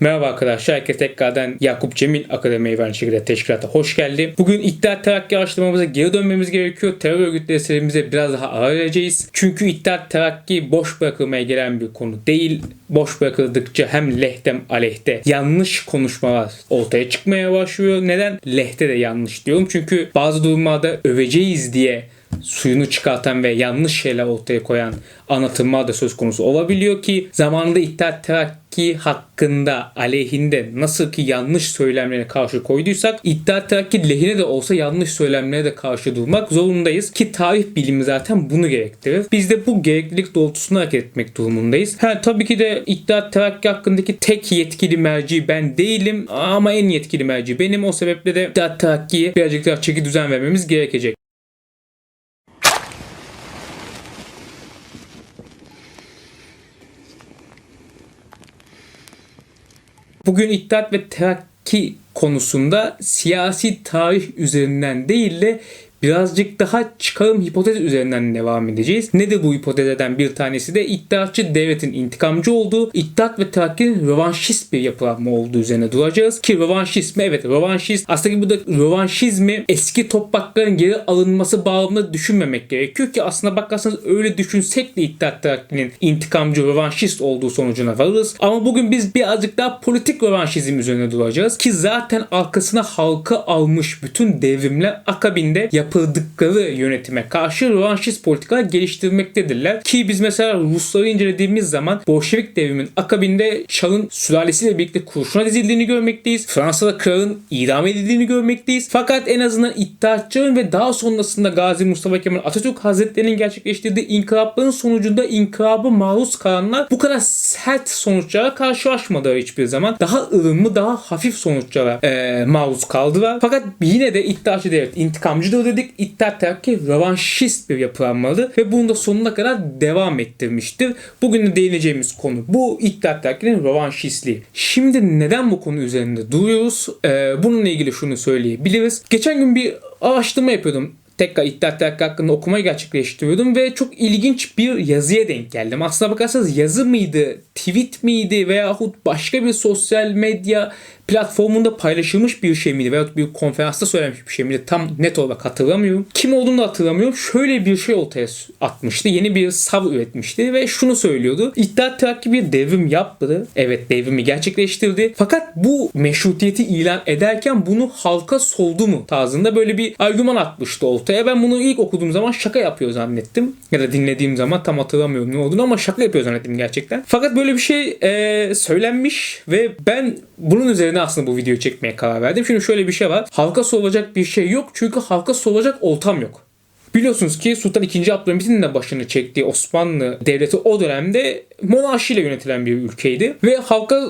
Merhaba arkadaşlar, herkese tekrardan Yakup Cemil Akademi Evren şekilde teşkilata hoş geldi. Bugün İttihat Terakki araştırmamıza geri dönmemiz gerekiyor. Terör örgütleri serimize biraz daha ara vereceğiz. Çünkü İttihat Terakki boş bırakılmaya gelen bir konu değil. Boş bırakıldıkça hem lehte hem aleyhte yanlış konuşmalar ortaya çıkmaya başlıyor. Neden? Lehte de yanlış diyorum. Çünkü bazı durumlarda öveceğiz diye suyunu çıkartan ve yanlış şeyler ortaya koyan anlatımlar da söz konusu olabiliyor ki zamanında İttihat Terakki hakkında aleyhinde nasıl ki yanlış söylemlere karşı koyduysak İttihat Terakki lehine de olsa yanlış söylemlere de karşı durmak zorundayız ki tarih bilimi zaten bunu gerektirir. Biz de bu gereklilik doğrultusunda hareket etmek durumundayız. Ha, tabii ki de İttihat Terakki hakkındaki tek yetkili merci ben değilim ama en yetkili merci benim. O sebeple de İttihat Terakki'ye birazcık daha çeki düzen vermemiz gerekecek. Bugün İttihat ve Terakki konusunda siyasi tarih üzerinden değil de birazcık daha çıkarım hipotez üzerinden devam edeceğiz. Nedir bu hipotezlerden bir tanesi de iddiatçı devletin intikamcı olduğu, iddiat ve terakkinin rövanşist bir yapılanma olduğu üzerine duracağız. Ki rövanşizmi evet rövanşist aslında burada rövanşizmi eski toprakların geri alınması bağlamında düşünmemek gerekiyor ki aslında bakarsanız öyle düşünsek de iddiat terakkinin intikamcı rövanşist olduğu sonucuna varırız. Ama bugün biz birazcık daha politik rövanşizm üzerine duracağız ki zaten arkasına halka almış bütün devrimler akabinde yapı yapıldıkları yönetime karşı rövanşist politikalar geliştirmektedirler. Ki biz mesela Rusları incelediğimiz zaman Bolşevik devrimin akabinde Çar'ın sülalesiyle birlikte kurşuna dizildiğini görmekteyiz. Fransa'da kralın idam edildiğini görmekteyiz. Fakat en azından iddiatçıların ve daha sonrasında Gazi Mustafa Kemal Atatürk Hazretleri'nin gerçekleştirdiği inkılapların sonucunda inkılaba maruz kalanlar bu kadar sert sonuçlara karşılaşmadılar hiçbir zaman. Daha ılımlı, daha hafif sonuçlara e, maruz kaldılar. Fakat yine de iddiaçı devlet intikamcıdır dedik. İttihat Terakki rövanşist bir yapılanmalı ve bunu da sonuna kadar devam ettirmiştir. Bugün de değineceğimiz konu bu İttihat Terakki'nin rövanşistliği. Şimdi neden bu konu üzerinde duruyoruz? Ee, bununla ilgili şunu söyleyebiliriz. Geçen gün bir araştırma yapıyordum tekrar İttihat Terakki hakkında okumayı gerçekleştiriyordum ve çok ilginç bir yazıya denk geldim. Aslına bakarsanız yazı mıydı, tweet miydi veyahut başka bir sosyal medya platformunda paylaşılmış bir şey miydi veyahut bir konferansta söylenmiş bir şey miydi tam net olarak hatırlamıyorum. Kim olduğunu da hatırlamıyorum. Şöyle bir şey ortaya atmıştı. Yeni bir sav üretmişti ve şunu söylüyordu. İttihat Terakki bir devrim yaptı. Evet devrimi gerçekleştirdi. Fakat bu meşrutiyeti ilan ederken bunu halka soldu mu tarzında böyle bir argüman atmıştı ortaya. Ben bunu ilk okuduğum zaman şaka yapıyor zannettim. Ya da dinlediğim zaman tam hatırlamıyorum ne olduğunu ama şaka yapıyor zannettim gerçekten. Fakat böyle bir şey e, söylenmiş ve ben bunun üzerine aslında bu videoyu çekmeye karar verdim. Şimdi şöyle bir şey var. Halka solacak bir şey yok çünkü halka solacak oltam yok. Biliyorsunuz ki Sultan II. Abdülhamit'in de başını çektiği Osmanlı devleti o dönemde monarşiyle yönetilen bir ülkeydi. Ve halka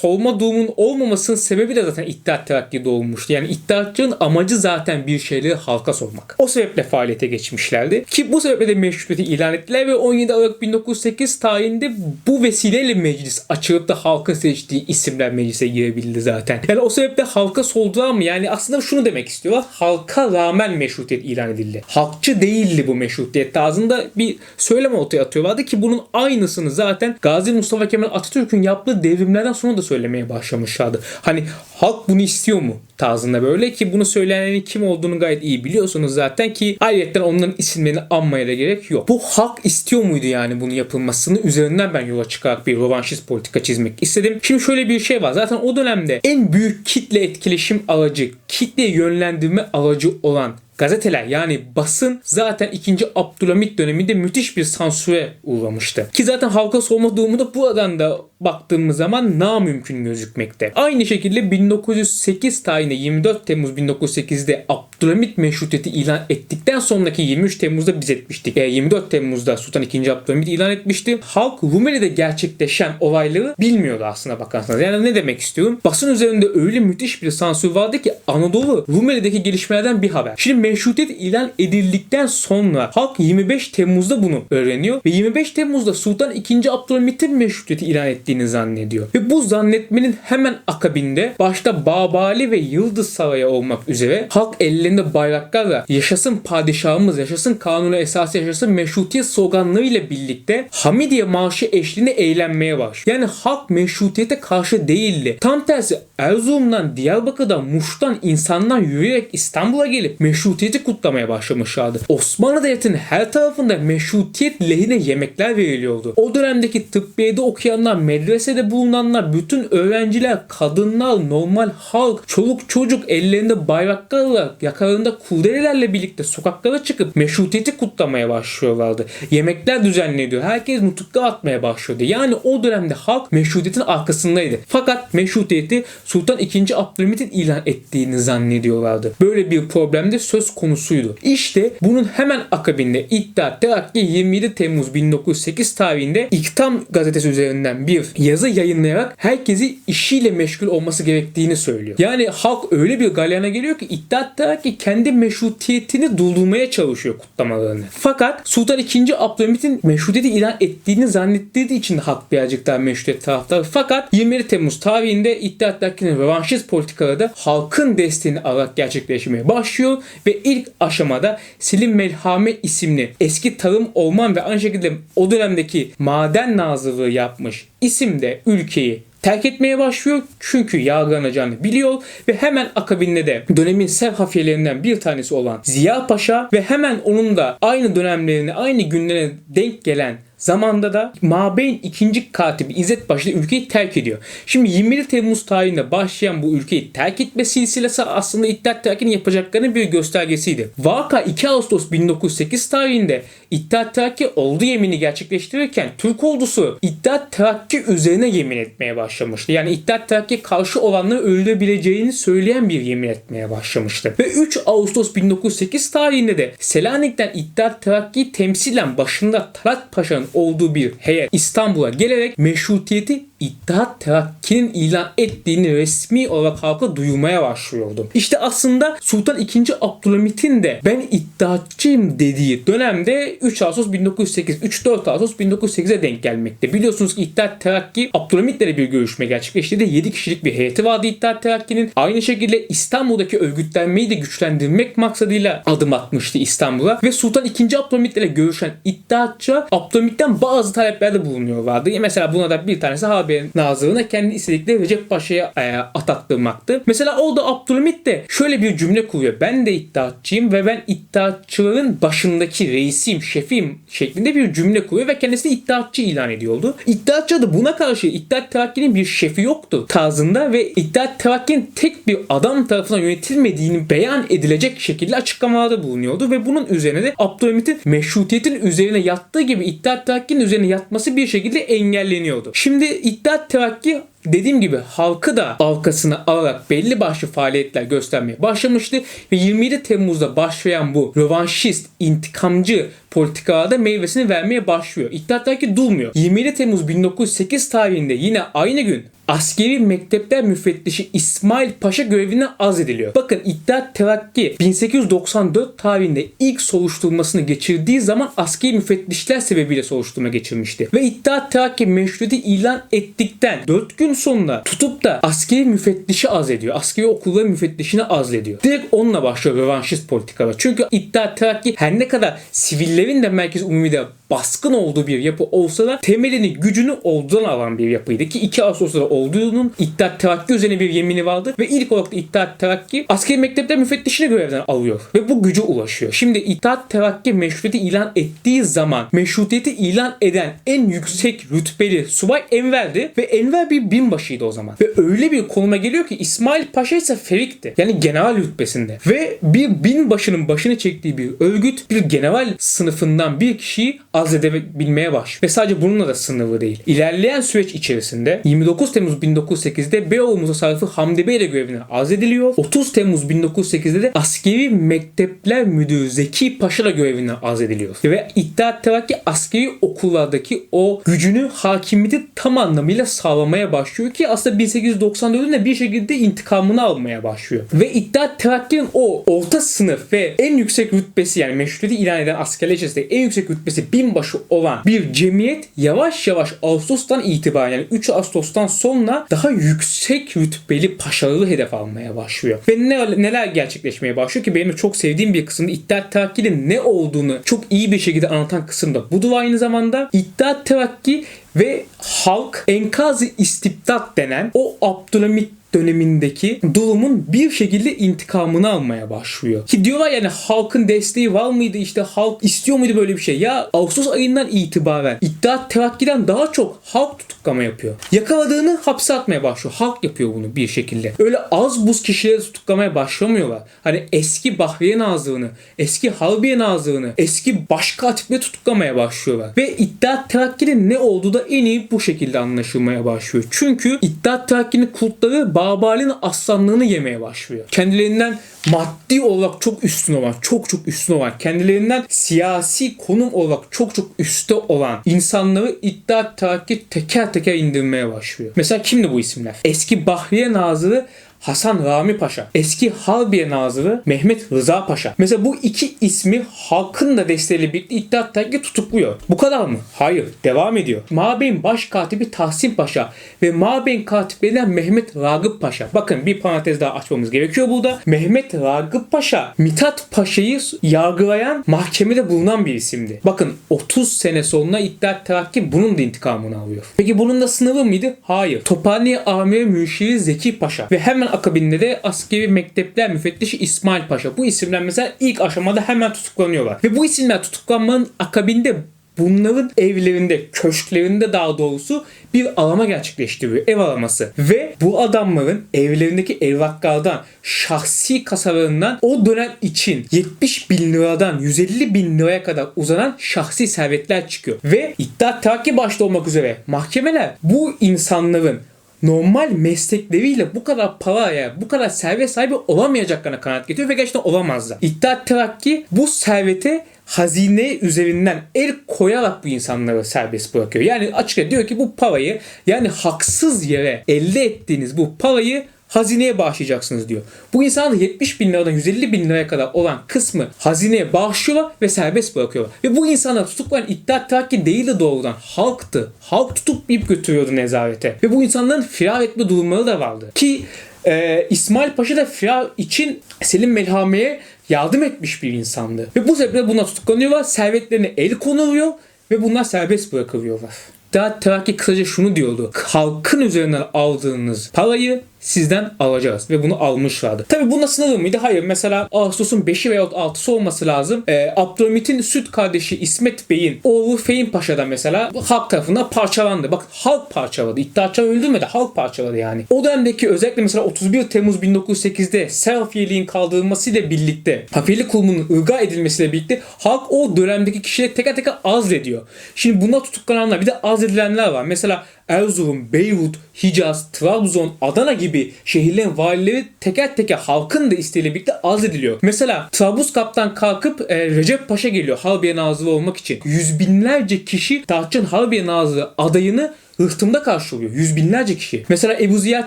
soğuma durumunun olmamasının sebebi de zaten İttihat Terakki doğmuştu. Yani İttihatçının amacı zaten bir şeyleri halka sormak. O sebeple faaliyete geçmişlerdi. Ki bu sebeple de meşrutiyeti ilan ettiler ve 17 Aralık 1908 tarihinde bu vesileyle meclis açılıp da halkın seçtiği isimler meclise girebildi zaten. Yani o sebeple halka soldular mı? Yani aslında şunu demek istiyorlar. Halka rağmen meşrutiyet ilan edildi. Halkçı değildi bu meşrutiyet tarzında bir söylem ortaya atıyorlardı ki bunun aynısını zaten Gazi Mustafa Kemal Atatürk'ün yaptığı devrimlerden sonra da söylemeye başlamışlardı. Hani halk bunu istiyor mu tarzında böyle ki bunu söyleyenin kim olduğunu gayet iyi biliyorsunuz zaten ki ayrıca onların isimlerini anmaya da gerek yok. Bu halk istiyor muydu yani bunun yapılmasını üzerinden ben yola çıkarak bir rövanşist politika çizmek istedim. Şimdi şöyle bir şey var zaten o dönemde en büyük kitle etkileşim aracı, kitle yönlendirme aracı olan gazeteler yani basın zaten 2. Abdülhamit döneminde müthiş bir sansüre uğramıştı. Ki zaten halka sorma durumu da buradan da baktığımız zaman na mümkün gözükmekte. Aynı şekilde 1908 tarihinde 24 Temmuz 1908'de Abdülhamit meşrutiyeti ilan ettikten sonraki 23 Temmuz'da biz etmiştik. E, 24 Temmuz'da Sultan II. Abdülhamit ilan etmişti. Halk Rumeli'de gerçekleşen olayları bilmiyordu aslına bakarsanız. Yani ne demek istiyorum? Basın üzerinde öyle müthiş bir sansür vardı ki Anadolu Rumeli'deki gelişmelerden bir haber. Şimdi meşrutiyet ilan edildikten sonra halk 25 Temmuz'da bunu öğreniyor ve 25 Temmuz'da Sultan II. Abdülhamit'in meşrutiyeti ilan ettiğini zannediyor. Ve bu zannetmenin hemen akabinde başta Babali ve Yıldız Sarayı olmak üzere halk elleri ellerinde bayraklarla yaşasın padişahımız, yaşasın kanunu esası, yaşasın meşrutiyet sloganlarıyla birlikte Hamidiye marşı eşliğinde eğlenmeye başlıyor. Yani halk meşrutiyete karşı değildi. Tam tersi Erzurum'dan, Diyarbakır'dan, Muş'tan insanlar yürüyerek İstanbul'a gelip meşrutiyeti kutlamaya başlamışlardı. Osmanlı Devleti'nin her tarafında meşrutiyet lehine yemekler veriliyordu. O dönemdeki tıbbiyede okuyanlar, medresede bulunanlar, bütün öğrenciler, kadınlar, normal halk, çoluk çocuk ellerinde bayraklarla, yakalarında kurdelelerle birlikte sokaklara çıkıp meşrutiyeti kutlamaya başlıyorlardı. Yemekler düzenleniyor. Herkes nutuklar atmaya başlıyordu. Yani o dönemde halk meşrutiyetin arkasındaydı. Fakat meşrutiyeti Sultan II. Abdülhamit'in ilan ettiğini zannediyorlardı. Böyle bir problem de söz konusuydu. İşte bunun hemen akabinde İttihat Terakki 27 Temmuz 1908 tarihinde İktam gazetesi üzerinden bir yazı yayınlayarak herkesi işiyle meşgul olması gerektiğini söylüyor. Yani halk öyle bir galyana geliyor ki İttihat Terakki kendi meşrutiyetini durdurmaya çalışıyor kutlamalarını. Fakat Sultan II. Abdülhamit'in meşrutiyeti ilan ettiğini zannettiği için halk birazcık daha meşrutiyet taraftarı. Fakat 27 Temmuz tarihinde İttihat Terakki'nin revanşist politikaları da halkın desteğini alarak gerçekleşmeye başlıyor ve ilk aşamada Selim Melhame isimli eski tarım, orman ve aynı şekilde o dönemdeki maden nazırlığı yapmış isim de ülkeyi terk etmeye başlıyor. Çünkü yargılanacağını biliyor ve hemen akabinde de dönemin sevhafiyelerinden bir tanesi olan Ziya Paşa ve hemen onun da aynı dönemlerine aynı günlere denk gelen zamanda da Mabeyn ikinci katibi İzzet Paşa ülkeyi terk ediyor. Şimdi 21 Temmuz tarihinde başlayan bu ülkeyi terk etme silsilesi aslında İttihat Terakki'nin yapacaklarının bir göstergesiydi. Vaka 2 Ağustos 1908 tarihinde İttihat Terakki oldu yemini gerçekleştirirken Türk ordusu İttihat Terakki üzerine yemin etmeye başlamıştı. Yani İttihat Terakki karşı olanları öldürebileceğini söyleyen bir yemin etmeye başlamıştı. Ve 3 Ağustos 1908 tarihinde de Selanik'ten İttihat Terakki temsilen başında Talat Paşa'nın olduğu bir heyet İstanbul'a gelerek meşrutiyeti İttihat Terakki'nin ilan ettiğini resmi olarak halka duyurmaya başlıyordu. İşte aslında Sultan II. Abdülhamit'in de ben iddiatçıyım dediği dönemde 3 Ağustos 1908, 3-4 Ağustos 1908'e denk gelmekte. Biliyorsunuz ki İttihat Terakki Abdülhamit'le bir görüşme gerçekleştirdi. 7 kişilik bir heyeti vardı İttihat Terakki'nin. Aynı şekilde İstanbul'daki örgütlenmeyi de güçlendirmek maksadıyla adım atmıştı İstanbul'a. Ve Sultan II. Abdülhamit'le de görüşen iddiatçı Abdülhamit'ten bazı taleplerde bulunuyorlardı. Mesela buna da bir tanesi Haber Nazırı'na kendi istedikleri Recep Paşa'ya e, atattırmaktı. Mesela orada Abdülhamit de şöyle bir cümle kuruyor. Ben de iddiatçıyım ve ben iddiatçıların başındaki reisiyim, şefiyim şeklinde bir cümle kuruyor ve kendisini iddiatçı ilan ediyordu. İddiatçı da buna karşı İttihat Terakki'nin bir şefi yoktu tarzında ve İttihat Terakki'nin tek bir adam tarafından yönetilmediğini beyan edilecek şekilde açıklamalarda bulunuyordu ve bunun üzerine de Abdülhamit'in meşrutiyetin üzerine yattığı gibi İttihat Terakki'nin üzerine yatması bir şekilde engelleniyordu. Şimdi İttihat Terakki dediğim gibi halkı da arkasına alarak belli başlı faaliyetler göstermeye başlamıştı ve 27 Temmuz'da başlayan bu rövanşist, intikamcı politikalarda meyvesini vermeye başlıyor. İttihat Terakki durmuyor. 27 Temmuz 1908 tarihinde yine aynı gün askeri mektepler müfettişi İsmail Paşa görevinden azlediliyor. Bakın İttihat Terakki 1894 tarihinde ilk soruşturmasını geçirdiği zaman askeri müfettişler sebebiyle soruşturma geçirmişti. Ve İttihat Terakki meşruti ilan ettikten 4 gün sonra tutup da askeri müfettişi azlediyor. Askeri okulların müfettişini azlediyor. Direkt onunla başlıyor rövanşist politikalar. Çünkü İttihat Terakki her ne kadar sivillerin de merkez umumide baskın olduğu bir yapı olsa da temelini gücünü ordudan alan bir yapıydı ki 2 Ağustos'ta olduğunun İttihat Terakki üzerine bir yemini vardı ve ilk olarak da İttihat Terakki askeri mektepler müfettişini görevden alıyor ve bu gücü ulaşıyor. Şimdi İttihat Terakki meşrutiyeti ilan ettiği zaman meşrutiyeti ilan eden en yüksek rütbeli subay Enver'di ve Enver bir binbaşıydı o zaman. Ve öyle bir konuma geliyor ki İsmail Paşa ise Ferik'ti. Yani general rütbesinde. Ve bir binbaşının başını çektiği bir örgüt bir general sınıfından bir kişiyi azledebilmeye baş. Ve sadece bununla da sınırlı değil. İlerleyen süreç içerisinde 29 Temmuz 1908'de Beyoğlu Mutasarrıfı Hamdi Bey de görevinden azlediliyor. 30 Temmuz 1908'de de Askeri Mektepler Müdürü Zeki Paşa da görevinden azlediliyor. Ve İttihat Terakki askeri okullardaki o gücünü hakimiyeti tam anlamıyla sağlamaya başlıyor ki aslında 1894'ün de bir şekilde intikamını almaya başlıyor. Ve İttihat Terakki'nin o orta sınıf ve en yüksek rütbesi yani meşrutiyeti ilan eden askerler içerisinde en yüksek rütbesi binbaşı olan bir cemiyet yavaş yavaş Ağustos'tan itibaren yani 3 Ağustos'tan sonra Sonra daha yüksek rütbeli paşaları hedef almaya başlıyor. Ve ne, neler gerçekleşmeye başlıyor ki benim çok sevdiğim bir kısımda İttihat Terakki'nin ne olduğunu çok iyi bir şekilde anlatan kısımda. Bu da aynı zamanda İttihat Terakki ve halk enkaz-ı istibdat denen o Abdülhamit dönemindeki durumun bir şekilde intikamını almaya başlıyor. Ki diyorlar yani halkın desteği var mıydı işte halk istiyor muydu böyle bir şey? Ya Ağustos ayından itibaren İttihat Terakki'den daha çok halk tutuklama yapıyor. Yakaladığını hapse atmaya başlıyor. Halk yapıyor bunu bir şekilde. Öyle az buz kişileri tutuklamaya başlamıyorlar. Hani eski Bahriye Nazırı'nı, eski Harbiye Nazırı'nı, eski başkatipleri tutuklamaya başlıyorlar. Ve İttihat Terakki'nin ne olduğu da en iyi bu şekilde anlaşılmaya başlıyor. Çünkü İttihat Terakki'nin kultları Babali'nin aslanlığını yemeye başlıyor. Kendilerinden maddi olarak çok üstün olan, çok çok üstün olan, kendilerinden siyasi konum olarak çok çok üstte olan insanları İttihat Terakki teker teker indirmeye başlıyor. Mesela kimdi bu isimler? Eski Bahriye Nazırı Hasan Rami Paşa, eski Harbiye Nazırı Mehmet Rıza Paşa. Mesela bu iki ismi halkın da desteğiyle birlikte İttihat Terakki tutukluyor. Bu kadar mı? Hayır. Devam ediyor. Mabey'in baş katibi Tahsin Paşa ve Mabey'in katiplerinden Mehmet Ragıp Paşa. Bakın bir parantez daha açmamız gerekiyor burada. Mehmet Ragıp Paşa, Mithat Paşa'yı yargılayan mahkemede bulunan bir isimdi. Bakın 30 sene sonra İttihat Terakki bunun da intikamını alıyor. Peki bunun da sınavı mıydı? Hayır. Tophane Amiri Münşiri Zeki Paşa ve hemen akabinde de askeri mektepler müfettişi İsmail Paşa. Bu isimler mesela ilk aşamada hemen tutuklanıyorlar. Ve bu isimler tutuklanmanın akabinde bunların evlerinde, köşklerinde daha doğrusu bir arama gerçekleştiriyor. Ev araması. Ve bu adamların evlerindeki evraklardan, şahsi kasalarından o dönem için 70 bin liradan 150 bin liraya kadar uzanan şahsi servetler çıkıyor. Ve İttihat Terakki başta olmak üzere mahkemeler bu insanların normal meslekleriyle bu kadar paraya, bu kadar servet sahibi olamayacaklarına kanaat getiriyor ve gerçekten olamazlar. İttihat Terakki bu servete hazine üzerinden el koyarak bu insanları serbest bırakıyor. Yani açıkça diyor ki bu parayı yani haksız yere elde ettiğiniz bu parayı hazineye bağışlayacaksınız diyor. Bu insanlar 70 bin liradan 150 bin liraya kadar olan kısmı hazineye bağışlıyorlar ve serbest bırakıyorlar. Ve bu insanlar tutuklanan İttihat Terakki değil de doğrudan halktı. Halk bir götürüyordu nezarete. Ve bu insanların firar etme durumları da vardı. Ki e, İsmail Paşa da firar için Selim Melhame'ye yardım etmiş bir insandı. Ve bu sebeple buna tutuklanıyorlar. Servetlerine el konuluyor ve bunlar serbest bırakılıyorlar. Daha Terakki kısaca şunu diyordu. Halkın üzerinden aldığınız parayı sizden alacağız. Ve bunu almışlardı. Tabi bunda sınırlı mıydı? Hayır. Mesela Ağustos'un 5'i veya 6'sı olması lazım. Ee, Abdülhamit'in süt kardeşi İsmet Bey'in oğlu Fehim Paşa'da mesela halk tarafından parçalandı. Bak halk parçaladı. İttihatçılar öldürmedi. Halk parçaladı yani. O dönemdeki özellikle mesela 31 Temmuz 1908'de Serafiyeliğin kaldırılmasıyla birlikte Hafiyeli Kurumu'nun ılga edilmesiyle birlikte halk o dönemdeki kişileri teker teker azlediyor. Şimdi buna tutuklananlar bir de azledilenler var. Mesela Erzurum, Beyrut, Hicaz, Trabzon, Adana gibi şehirlerin valileri teker teker halkın da isteğiyle birlikte azlediliyor. Mesela Trablusgarp'tan kalkıp e, Recep Paşa geliyor Harbiye Nazırı olmak için. Yüz binlerce kişi Tahtçı'nın Harbiye Nazırı adayını hırtımda karşılıyor. Yüz binlerce kişi. Mesela Ebu Ziya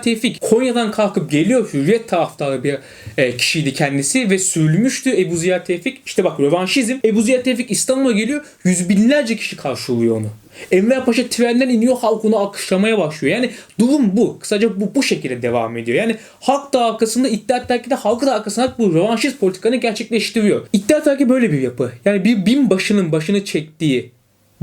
Tevfik Konya'dan kalkıp geliyor. Hürriyet taraftarı bir e, kişiydi kendisi ve sürülmüştü Ebu Ziya Tevfik. İşte bak rövanşizm. Ebu Ziya Tevfik İstanbul'a geliyor. Yüz binlerce kişi karşılıyor onu. Enver Paşa trenden iniyor halk onu alkışlamaya başlıyor. Yani durum bu. Kısaca bu bu şekilde devam ediyor. Yani halk da arkasında İttihat Terakki de halkı da arkasında bu rövanşist politikanı gerçekleştiriyor. İttihat Terakki böyle bir yapı. Yani bir bin başının başını çektiği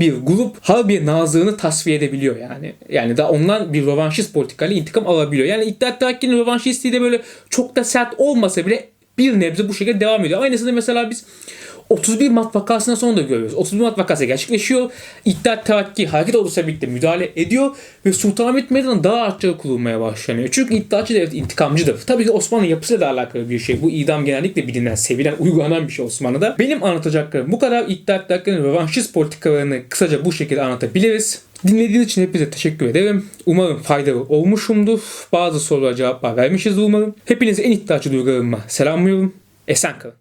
bir grup Harbiye Nazırı'nı tasfiye edebiliyor yani. Yani da ondan bir rövanşist politikayla intikam alabiliyor. Yani İttihat Terakki'nin rövanşistliği de böyle çok da sert olmasa bile bir nebze bu şekilde devam ediyor. Aynısını mesela biz 31 Mart vakasından sonra da görüyoruz. 31 Mart vakası gerçekleşiyor. İttihat Terakki hareket olursa birlikte müdahale ediyor ve Sultanahmet Meydanı daha artçılı kurulmaya başlanıyor. Çünkü İttihatçı devlet intikamcıdır. Tabii ki Osmanlı yapısıyla da alakalı bir şey. Bu idam genellikle bilinen, sevilen, uygulanan bir şey Osmanlı'da. Benim anlatacaklarım bu kadar. İttihat Terakki'nin rövanşist politikalarını kısaca bu şekilde anlatabiliriz. Dinlediğiniz için hepinize teşekkür ederim. Umarım faydalı olmuşumdur. Bazı sorulara cevaplar vermişiz umarım. Hepinize en iddiaçı duygularımla selamlıyorum. Esen kalın.